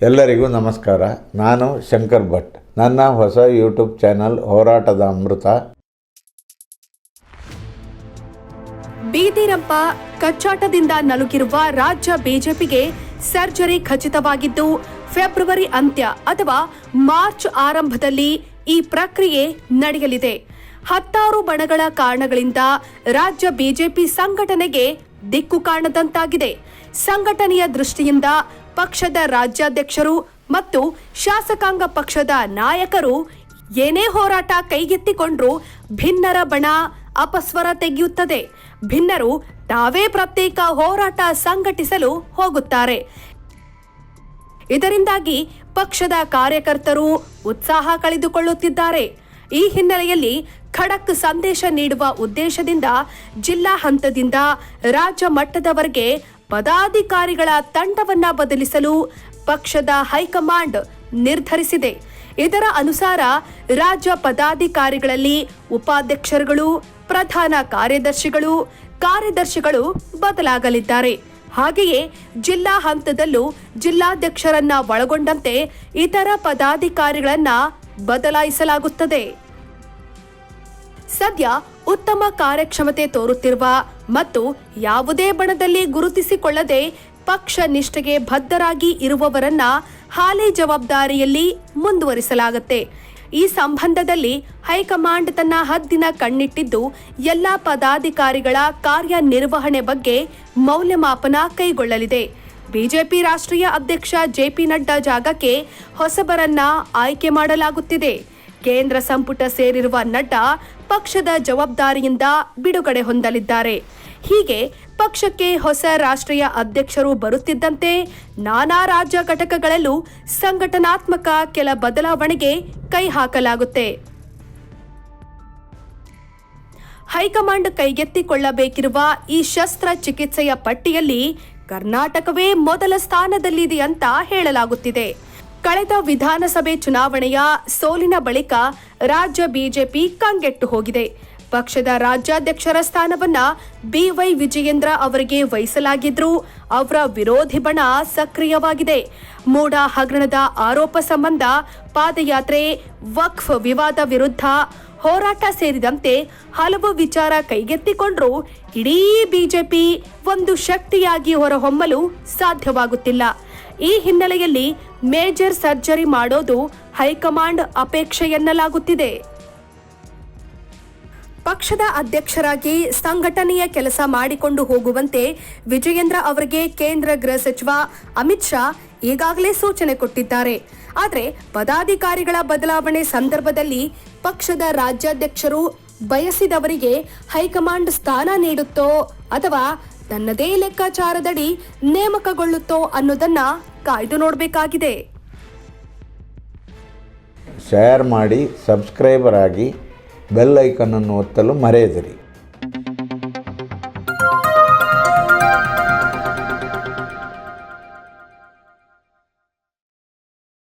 ಎಲ್ಲರಿಗೂ ನಮಸ್ಕಾರ. ನಾನು ಶಂಕರ್ ಭಟ್. ನನ್ನ ಹೊಸ ಯೂಟ್ಯೂಬ್ ಚಾನಲ್ ಹೋರಾಟದ ಅಮೃತ. ಬೀದಿರಂಪ ಕಚ್ಚಾಟದಿಂದ ನಲುಗಿರುವ ರಾಜ್ಯ ಬಿಜೆಪಿಗೆ ಸರ್ಜರಿ ಖಚಿತವಾಗಿದ್ದು, ಫೆಬ್ರವರಿ ಅಂತ್ಯ ಅಥವಾ ಮಾರ್ಚ್ ಆರಂಭದಲ್ಲಿ ಈ ಪ್ರಕ್ರಿಯೆ ನಡೆಯಲಿದೆ. ಹತ್ತಾರು ಬಣಗಳ ಕಾರಣಗಳಿಂದ ರಾಜ್ಯ ಬಿಜೆಪಿ ಸಂಘಟನೆಗೆ ದಿಕ್ಕು ಕಾಣದಂತಾಗಿದೆ. ಸಂಘಟನೆಯ ದೃಷ್ಟಿಯಿಂದ ಪಕ್ಷದ ರಾಜ್ಯಾಧ್ಯಕ್ಷರು ಮತ್ತು ಶಾಸಕಾಂಗ ಪಕ್ಷದ ನಾಯಕರು ಏನೇ ಹೋರಾಟ ಕೈಗೆತ್ತಿಕೊಂಡ್ರೂ ಭಿನ್ನರ ಬಣ ಅಪಸ್ವರ ತೆಗೆಯುತ್ತದೆ. ಭಿನ್ನರು ತಾವೇ ಪ್ರತ್ಯೇಕ ಹೋರಾಟ ಸಂಘಟಿಸಲು ಹೋಗುತ್ತಾರೆ. ಇದರಿಂದಾಗಿ ಪಕ್ಷದ ಕಾರ್ಯಕರ್ತರು ಉತ್ಸಾಹ ಕಳೆದುಕೊಳ್ಳುತ್ತಿದ್ದಾರೆ. ಈ ಹಿನ್ನೆಲೆಯಲ್ಲಿ ಖಡಕ್ ಸಂದೇಶ ನೀಡುವ ಉದ್ದೇಶದಿಂದ ಜಿಲ್ಲಾ ಹಂತದಿಂದ ರಾಜ್ಯ ಮಟ್ಟದವರೆಗೆ ಪದಾಧಿಕಾರಿಗಳ ತಂಡವನ್ನ ಬದಲಿಸಲು ಪಕ್ಷದ ಹೈಕಮಾಂಡ್ ನಿರ್ಧರಿಸಿದೆ. ಇದರ ಅನುಸಾರ ರಾಜ್ಯ ಪದಾಧಿಕಾರಿಗಳಲ್ಲಿ ಉಪಾಧ್ಯಕ್ಷರುಗಳು, ಪ್ರಧಾನ ಕಾರ್ಯದರ್ಶಿಗಳು ಕಾರ್ಯದರ್ಶಿಗಳು ಬದಲಾಗಲಿದ್ದಾರೆ. ಹಾಗೆಯೇ ಜಿಲ್ಲಾ ಹಂತದಲ್ಲೂ ಜಿಲ್ಲಾಧ್ಯಕ್ಷರನ್ನ ಒಳಗೊಂಡಂತೆ ಇತರ ಪದಾಧಿಕಾರಿಗಳನ್ನ ಬದಲಾಯಿಸಲಾಗುತ್ತದೆ. ಸದ್ಯ ಉತ್ತಮ ಕಾರ್ಯಕ್ಷಮತೆ ತೋರುತ್ತಿರುವ ಮತ್ತು ಯಾವುದೇ ಬಣದಲ್ಲಿ ಗುರುತಿಸಿಕೊಳ್ಳದೆ ಪಕ್ಷ ನಿಷ್ಠೆಗೆ ಬದ್ಧರಾಗಿ ಇರುವವರನ್ನ ಹಾಲಿ ಜವಾಬ್ದಾರಿಯಲ್ಲಿ ಮುಂದುವರಿಸಲಾಗುತ್ತೆ. ಈ ಸಂಬಂಧದಲ್ಲಿ ಹೈಕಮಾಂಡ್ ತನ್ನ ಹದ್ದಿನ ಕಣ್ಣಿಟ್ಟಿದ್ದು ಎಲ್ಲ ಪದಾಧಿಕಾರಿಗಳ ಕಾರ್ಯನಿರ್ವಹಣೆ ಬಗ್ಗೆ ಮೌಲ್ಯಮಾಪನ ಕೈಗೊಳ್ಳಲಿದೆ. ಬಿಜೆಪಿ ರಾಷ್ಟ್ರೀಯ ಅಧ್ಯಕ್ಷ ಜೆಪಿ ನಡ್ಡಾ ಜಾಗಕ್ಕೆ ಹೊಸಬರನ್ನ ಆಯ್ಕೆ ಮಾಡಲಾಗುತ್ತಿದೆ. ಕೇಂದ್ರ ಸಂಪುಟ ಸೇರಿರುವ ನಟ ಪಕ್ಷದ ಜವಾಬ್ದಾರಿಯಿಂದ ಬಿಡುಗಡೆ ಹೊಂದಲಿದ್ದಾರೆ. ಹೀಗೆ ಪಕ್ಷಕ್ಕೆ ಹೊಸ ರಾಷ್ಟ್ರೀಯ ಅಧ್ಯಕ್ಷರು ಬರುತ್ತಿದ್ದಂತೆ ನಾನಾ ರಾಜ್ಯ ಘಟಕಗಳಲ್ಲೂ ಸಂಘಟನಾತ್ಮಕ ಕೆಲ ಬದಲಾವಣೆಗೆ ಕೈ ಹಾಕಲಾಗುತ್ತೆ. ಹೈಕಮಾಂಡ್ ಕೈಗೆತ್ತಿಕೊಳ್ಳಬೇಕಿರುವ ಈ ಶಸ್ತ್ರ ಚಿಕಿತ್ಸೆಯ ಪಟ್ಟಿಯಲ್ಲಿ ಕರ್ನಾಟಕವೇ ಮೊದಲ ಸ್ಥಾನದಲ್ಲಿದೆ ಅಂತ ಹೇಳಲಾಗುತ್ತಿದೆ. ಕಳೆದ ವಿಧಾನಸಭೆ ಚುನಾವಣೆಯ ಸೋಲಿನ ಬಳಿಕ ರಾಜ್ಯ ಬಿಜೆಪಿ ಕಂಗೆಟ್ಟು ಹೋಗಿದೆ. ಪಕ್ಷದ ರಾಜ್ಯಾಧ್ಯಕ್ಷರ ಸ್ಥಾನವನ್ನ ಬಿವೈ ವಿಜಯೇಂದ್ರ ಅವರಿಗೆ ವಹಿಸಲಾಗಿದ್ರೂ ಅವರ ವಿರೋಧಿ ಬಣ ಸಕ್ರಿಯವಾಗಿದೆ. ಮೂಡ ಹಗರಣದ ಆರೋಪ ಸಂಬಂಧ ಪಾದಯಾತ್ರೆ, ವಕ್ಫ್ ವಿವಾದ ವಿರುದ್ಧ ಹೋರಾಟ ಸೇರಿದಂತೆ ಹಲವು ವಿಚಾರ ಕೈಗೆತ್ತಿಕೊಂಡರೂ ಇಡೀ ಬಿಜೆಪಿ ಒಂದು ಶಕ್ತಿಯಾಗಿ ಹೊರಹೊಮ್ಮಲು ಸಾಧ್ಯವಾಗುತ್ತಿಲ್ಲ. ಈ ಹಿನ್ನೆಲೆಯಲ್ಲಿ ಮೇಜರ್ ಸರ್ಜರಿ ಮಾಡೋದು ಹೈಕಮಾಂಡ್ ಅಪೇಕ್ಷೆ ಎನ್ನಲಾಗುತ್ತಿದೆ ಪಕ್ಷದ ಅಧ್ಯಕ್ಷರಾಗಿ ಸಂಘಟನೆಯ ಕೆಲಸ ಮಾಡಿಕೊಂಡು ಹೋಗುವಂತೆ ವಿಜಯೇಂದ್ರ ಅವರಿಗೆ ಕೇಂದ್ರ ಗೃಹ ಸಚಿವ ಅಮಿತ್ ಶಾ ಈಗಾಗಲೇ ಸೂಚನೆ ಕೊಟ್ಟಿದ್ದಾರೆ. ಆದರೆ ಪದಾಧಿಕಾರಿಗಳ ಬದಲಾವಣೆ ಸಂದರ್ಭದಲ್ಲಿ ಪಕ್ಷದ ರಾಜ್ಯಾಧ್ಯಕ್ಷರು ಬಯಸಿದವರಿಗೆ ಹೈಕಮಾಂಡ್ ಸ್ಥಾನ ನೀಡುತ್ತೋ ಅಥವಾ ತನ್ನದೇ ಲೆಕ್ಕಾಚಾರದಡಿ ನೇಮಕಗೊಳ್ಳುತ್ತೋ ಅನ್ನೋದನ್ನ ಕಾಯ್ದು ನೋಡಬೇಕಾಗಿದೆ. ಶೇರ್ ಮಾಡಿ ಸಬ್ಸ್ಕ್ರೈಬರ್ ಆಗಿ ಬೆಲ್ ಐಕನನ್ನು ಒತ್ತಲು ಮರೆಯದಿರಿ.